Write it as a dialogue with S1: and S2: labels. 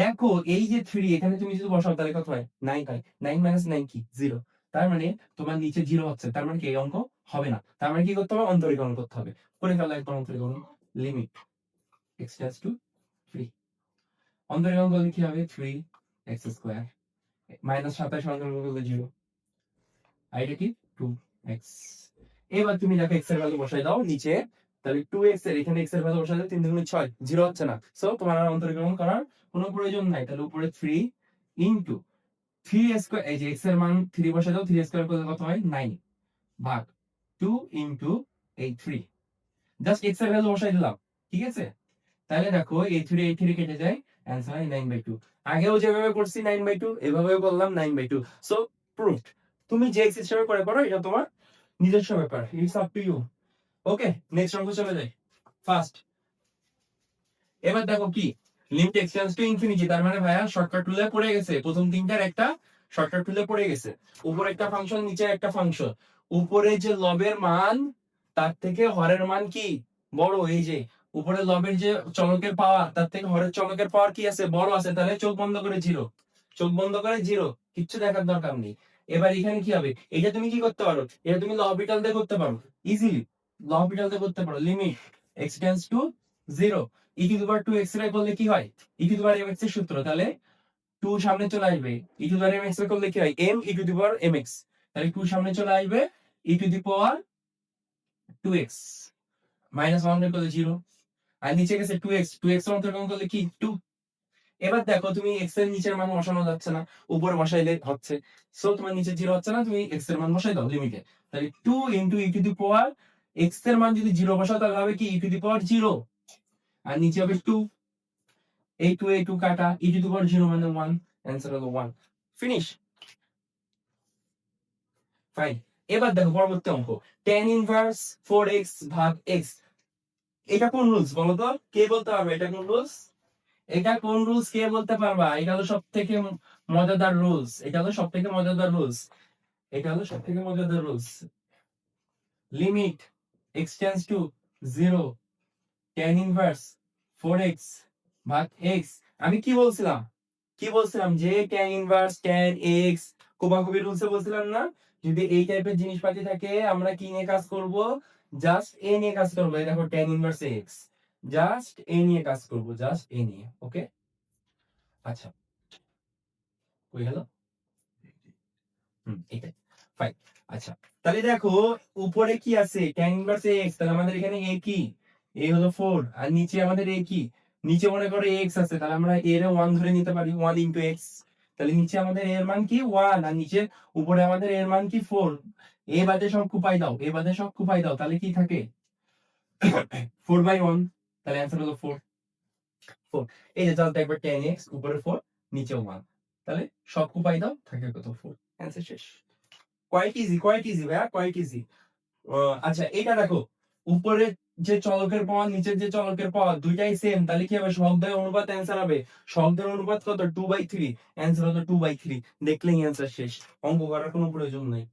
S1: দেখো, এই যে থ্রি এখানে তুমি যদি বসাও, তাহলে কত হয়? নাইন হয় নাইন মাইনাস নাইন কি? জিরো তার মানে তোমার নিচে জিরো হচ্ছে। তার মানে কি এই অঙ্ক হবে না। তার মানে কি করতে হবে? অন্তরীকরণ করতে হবে। করে ফেলো একবার অন্তরীকরণ। Limit x tends to three অন্তরীকরণ করলে কি হবে? থ্রি এক্স স্কোয়ার মাইনাস সাতাশ অন্তরীকরণ করলে জিরো আর কি টু এক্স এবার তুমি দেখো এক্সের ভ্যালু বসাই দাও। নিচে তাহলে টু এক্সের, এখানে এক্সের বসালে তিন দুগুণে ছয় জিরো হচ্ছে না। সো তোমার আর করার কোনো প্রয়োজন নাই। তাহলে উপরে থ্রি ইন্টু থ্রি স্কোয়ার এই যে এক্সের মান থ্রি থ্রি স্কোয়ার কত হয়? নাইন ভাগ টু ইন্টু এই থ্রি জাস্ট এক্সের ভ্যালু বসাই দিলাম, ঠিক আছে? তাহলে দেখো, এই থ্রি এই থ্রি কেটে যায় অ্যান্সার হয় নাইন বাই টু আগেও যেভাবে করছি নাইন বাই টু এভাবেও করলাম nine by two so proved তুমি যে সিস্টেমে করে পারো এটা তোমার নিজস্ব ব্যাপার। It's up to you okay next অঙ্ক চলে যাই। ফার্স্ট এবার দেখো কি লিমিট এক্সটেন্স টু ইনফিনিটি তার মানে ভাইয়া শর্টকাট টুলে পড়ে গেছে। প্রথম তিনটার একটা শর্টকাট টুলে পড়ে গেছে। উপরে একটা ফাংশন নিচে একটা ফাংশন উপরে যে লবের মান, তার থেকে হরের মান কি? বড়, এই যে। উপরে লবের যে চলকের পাওয়ার তার থেকে হরের চলকের পাওয়ার কি আছে? বড় আছে। তাহলে চোখ বন্ধ করে জিরো চোখ বন্ধ করে জিরো কিচ্ছু দেখার দরকার নেই। এবার এখানে কি হবে? এটা তুমি কি করতে পারো? এটা তুমি লবিটাল দিয়ে করতে পারো। ইজিলি লবিটাল দিয়ে করতে পারো limit x tends to zero e to power two x রে করলে কি হয়? ই টু পাওয়ার এম এক্সের সূত্র, তাহলে টু সামনে চলে আসবে e to power m x করলে কি হয়? M e to the power m x তাহলে টু সামনে চলে আসবে e to the power two x minus one করলে জিরো আর নিচে গেছে টু এক্স টু এক্স অন্তর্গণ করলে কি? টু এবার দেখো তুমি এক্সের নিচের মান বসানো যাচ্ছে না, উপরে বসাইলে হচ্ছে সো তোমার নিচে জিরো হচ্ছে না, তুমি এক্সের মান বসাই দাও লিমিটে তাহলে two into e to the power এক্সের মান যদি জিরো বসাও, তাহলে হবে কি? ই টু দি পাওয়ার জিরো আর নিচে হবে টু এই টু এই টু কাটা e to the power zero মানে ওয়ান অ্যান্সার হলো ওয়ান ফিনিশ ফাইন এবার দেখো পরবর্তী অঙ্ক। টেন ইনভার্স ফোর এক্স ভাগ এক্স এটা কোন রুলস বলো তো কে বলতে পারবে? এটা কোন রুলস এটা কোন রুলস কে বলতে পারবা? এটা হলো সব থেকে মজাদার রুলস এটা হলো সব থেকে মজাদার রুলস এটা হলো সব থেকে মজাদার rules limit x tends to zero tan inverse four x ভাগ এক্স আমি কি বলছিলাম? কি বলছিলাম? যে টেন ইনভার্স টেন এক্স কোবাকুবি রুলসে বলছিলাম না? যদি এই টাইপের জিনিসপাতি থাকে, আমরা কি নিয়ে কাজ করব? জাস্ট এ নিয়ে কাজ করব। দেখো টেন ইনভার্স এক্স জাস্ট এ নিয়ে কাজ করব জাস্ট এ নিয়ে ওকে আচ্ছা। কই গেল? হুম এটাই ফাইন আচ্ছা তাহলে দেখো উপরে কি আছে? টেন ইনভার্স এক্স তাহলে আমাদের এখানে এ কি? এ হলো ফোর আর নিচে আমাদের এ কি? নিচে মনে করো এক্স আছে, তাহলে আমরা এর ওয়ান ধরে নিতে পারি ওয়ান ইন্টু এক্স তাহলে নিচে আমাদের এর মান কি? ওয়ান আর নিচে উপরে আমাদের এর মান কি? ফোর এ বাদে সব কুপাই দাও এ বাদে সব কুপাই দাও, তাহলে কি থাকে? ফোর বাই ওয়ান তাহলে অ্যান্সার হলো ফোর ফোর এই যে জাস্ট একবার টেন এক্স উপরে ফোর নিচে ওয়ান তাহলে সব কুপাই দাও, থাকে কত? ফোর অ্যান্সার শেষ। কোয়াইট ইজি কোয়াইট ইজি ভাইয়া কোয়াইট ইজি আচ্ছা এটা দেখো, উপরে যে চলকের পাওয়া, নিচের যে চলকের পাওয়া, দুইটাই সেম তাহলে কি হবে? শব্দের অনুপাত অ্যান্সার হবে। শব্দের অনুপাত কত? টু বাই থ্রি অ্যান্সার হতো টু বাই থ্রি দেখলেই অ্যান্সার শেষ। অঙ্ক করার কোনো প্রয়োজন নেই।